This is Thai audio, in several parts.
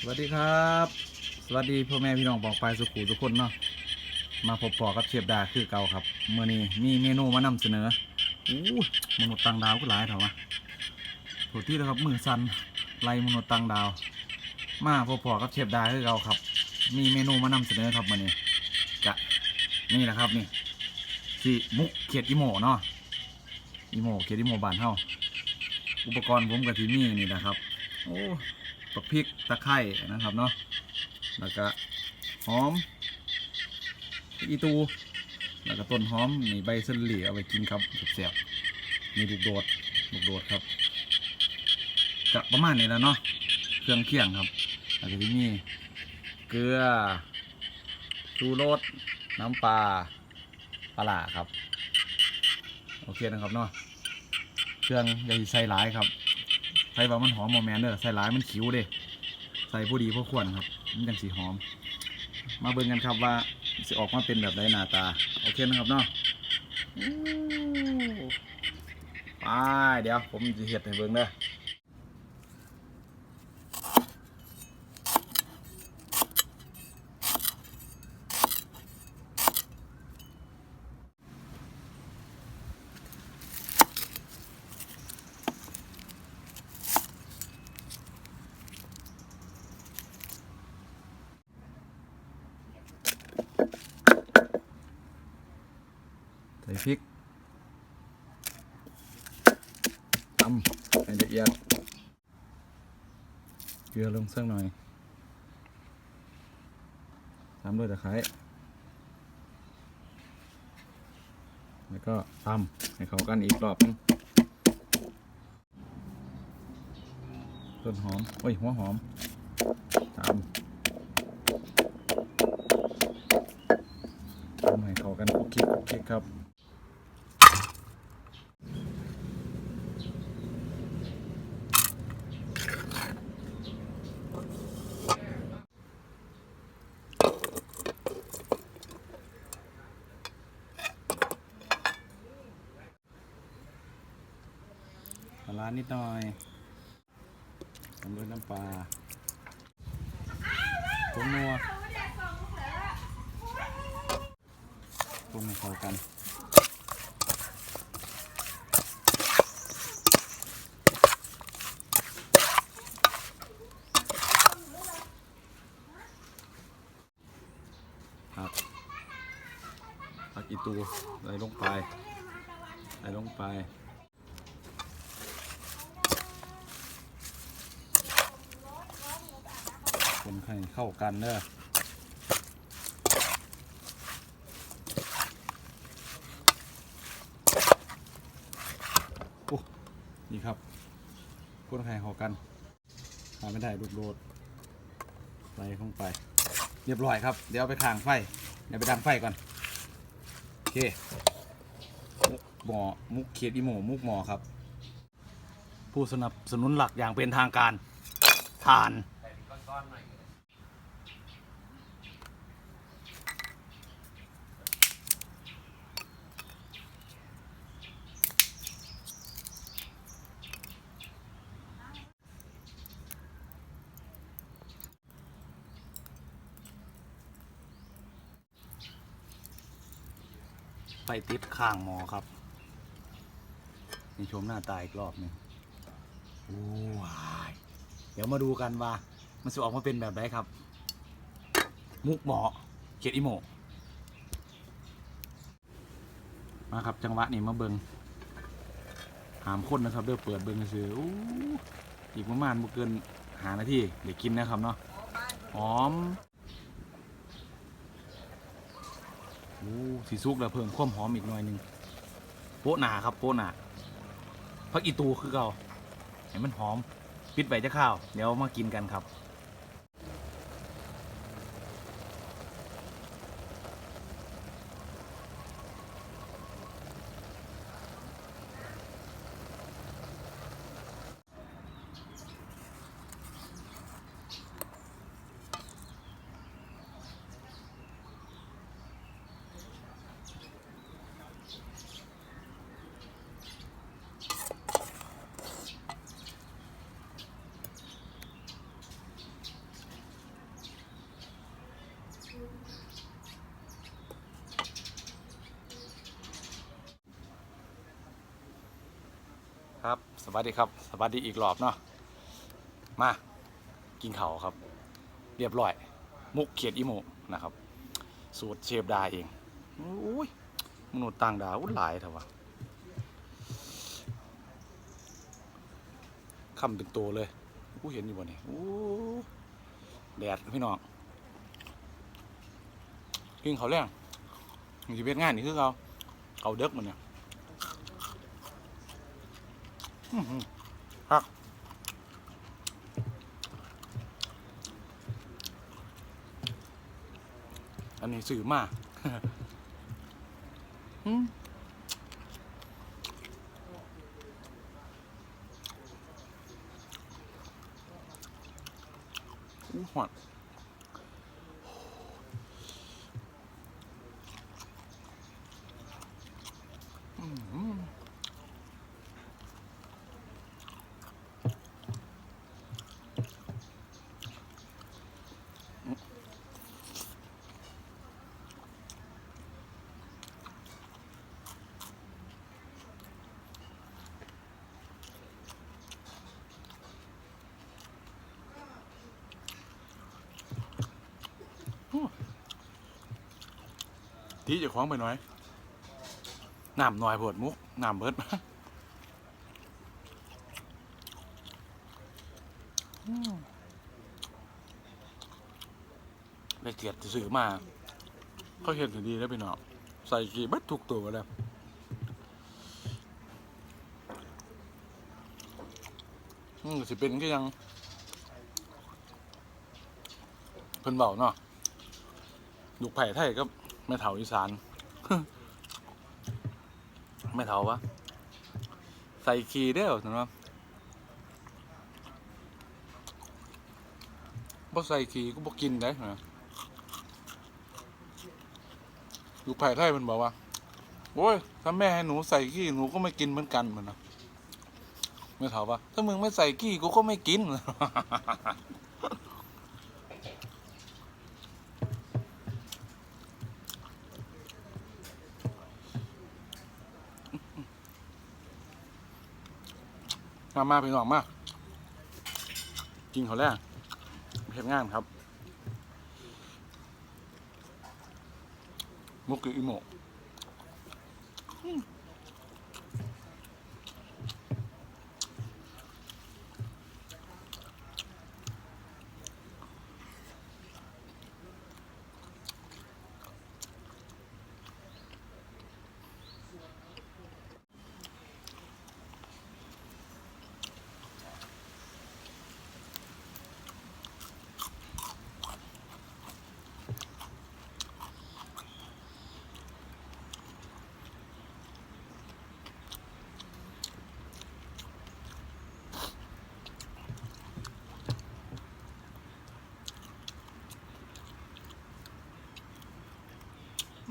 สวัสดีครับ สวัสดีพ่อแม่พี่น้องปองไปายสุขุทุกคนเนาะมาพบปอกับเชฟดาคือเก่าครับเมื่อนี้มีเมนูมานำเสนออู้มนุษย์ต่างดาวก็หลายเถอะวะโถที่แล้วครับมือสันไล่มนุษย์ต่างดาว มาพบปอกับเชฟดาคือเก่าครับ มีเมนูมานำเสนอครับมื่อนี้จะนี่แหละครับนี่สิมุกเขียดอีโมเนาะอีโมเขียดอีโมบานเฮา อุปกรณ์ผมกับที่นี่นี่นะครับโอ้ปักพริกตะไคร้นะครับเนาะแล้วก็หอมอีตูแล้วก็ต้นหอมนี่ใบเสนเหลี่เอาไปกินครับเสียบมีลูกโดดลูกโดดครับกะประมาณนี้แล้วเนาะเครื่องเคียงครับแล้วก็ที่นี่เกลือชูรสน้ำปลาปลาครับ โอเคนะครับเนาะ เครื่องอย่าใส่หลายครับ ใส่ว่ามันหอมโมแมนเด้อใส่หลายมันขิวเด้ใส่ผู้ดีผู้ควรครับ มันจังสีหอม มาเบิ่งกันครับว่าสิออกมาเป็นแบบไรหน้าตา โอเคนะครับเนาะไปเดี๋ยวผมจะเห็ดให้เบิ่งเด้อำให้ละเอียด เกลือลงสักหน่อยตามด้วยตะไคร้แล้วก็ตำให้เข้ากันอีกรอบนึงต้นหอม โอ้ย หัวหอมตำทำให้เข้ากันคุกคิกคุกคิกครับ ร้านนิดหน่อยทำด้วยน้ำปลาผงนัวปรุงให้เข้ากันครับผักอีตูใส่ลงไปใส่ลงไป คน ให้เข้ากันเด้อนี่ครับคนให้เข้ากันหาไม่ได้ลูกโดดใส่ลงไป เรียบร้อยครับ เดี๋ยวไปขางไฟ เดี๋ยวไปดังไฟก่อน โอเคมุกหมอมุกเขียดอีโมมุกหมอครับ ผู้สนับสนุนหลักอย่างเป็นทางการทาน ไปติดข้างหมอครับนี่ชมหน้าตาอีกรอบหนึงโอ้ยเดี๋ยวมาดูกันว่า มันจะออกมาเป็นแบบไหนครับ มุกหมอเขียดอีโมมาครับจังหวะนี้มาเบิงหามคนนะครับเด้อเปิดเบิงซื้ออู้อีกประมาณบ่เกินหานาทีเดี๋ยวกินนะครับเนาะหอม โอ้สีซุกแล้วเพิ่มความหอมอีกหน่อยหนึ่งโป๊ะหนาครับโป๊ะหนาพักอีตูคือเก่าเห็นมันหอม ปิดใบจะข้าว เดี๋ยวมากินกันครับ สวัสดีครับสวัสดีอีกรอบเนาะมากินเขาครับ เรียบร้อย มุกเขียดอีโมนะครับ สูตรเชฟดาเองอุ้ยมนุษย์ต่างดาวหลายเถอะวะคำเป็นตัวเลยอู้เห็นอยู่บ่เนี่ยอู้แดดพี่น้องกินเขาวแรงมันจะเป็นงานนี่คือเขาเขาเด็กมันเนี่ยอื้อ หือครับอันนี้สื่อมากอืมอู้ห ทีจะคล้องไปหน่อยน้ำหน่อยโพดมุกน้ำเบิดอืมได้เกียรติสื่อมา เขาเห็นถึงดีแล้วพี่น้องใส่กี่บัดทุกตัวแล้วอืมสิเป็นก็ยัง เพิ่นเบาเนาะลูกไผ่ไทยก็ แม่เถาอีสาน แม่เถาวะใส่ขีเด้อนะว่าบ่ใส่ขีก็บ่กินได้นะลูกไผ่ไทยมันบอกว่า โอ้ย ถ้าแม่ให้หนูใส่ขี้หนูก็ไม่กินเหมือนกันมันนะแม่เถาว่า ถ้ามึงไม่ใส่ขี้กูก็ไม่กิน มามาพี่น้องมากินเขาแล้วเพ็นงานครับมุกออิโมะ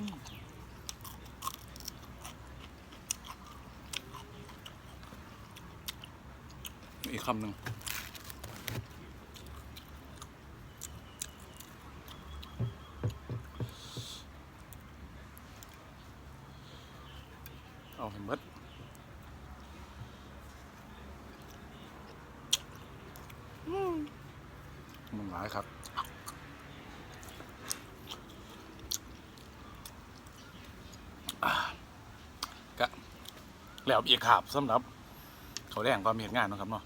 อืมอีกคำหนึ่งเอาเห็นเบิดอืมมันหลายครับ อะกะ แล้วอีกขาบสำหรับ เขาแรงความเห็นงานนะครับเนาะ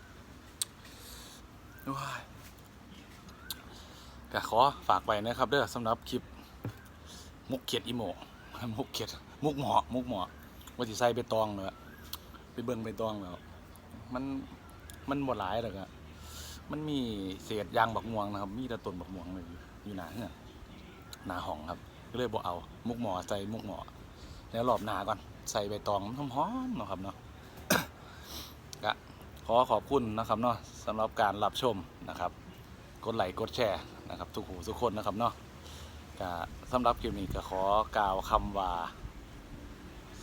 ว้ายก็ขอฝากไว้นะครับเด้อสำหรับคลิปมุกเขียดอีโมมุกเขียดมุกหมอมุกหมอว่าสิใส่ไปตองเลยอะไปเบิ่งไปตองแล้วมันมันหมดหลายเลยอะมันมีเศษยางบักม่วงนะครับ มีต่ต้นบักม่วงเลยอยู่หนาเฮือนหนาห้องครับ ก็เลยบอกเอา มุกหมอใส่มุกหมอ แล้วรอบหนาก่อน ใส่ใบตองหอมๆเนาะครับเนาะก็ขอขอบคุณนะครับเนาะสำหรับการรับชมนะครับ กดไลค์กดแชร์นะครับ ทุกหูทุกคนนะครับเนาะก็สำหรับคลิปนี้ก็ขอกล่าวคำว่า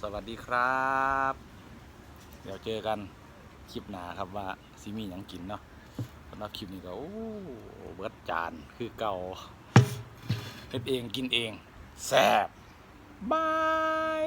สวัสดีครับ เดี๋ยวเจอกันคลิปหน้าครับว่าซิมีหยังกินเนาะสำหรับคลิปนี้ก็โอ้เบิร์ดจานคือเก่าเฮ็ดเองกินเองแซ่บ บาย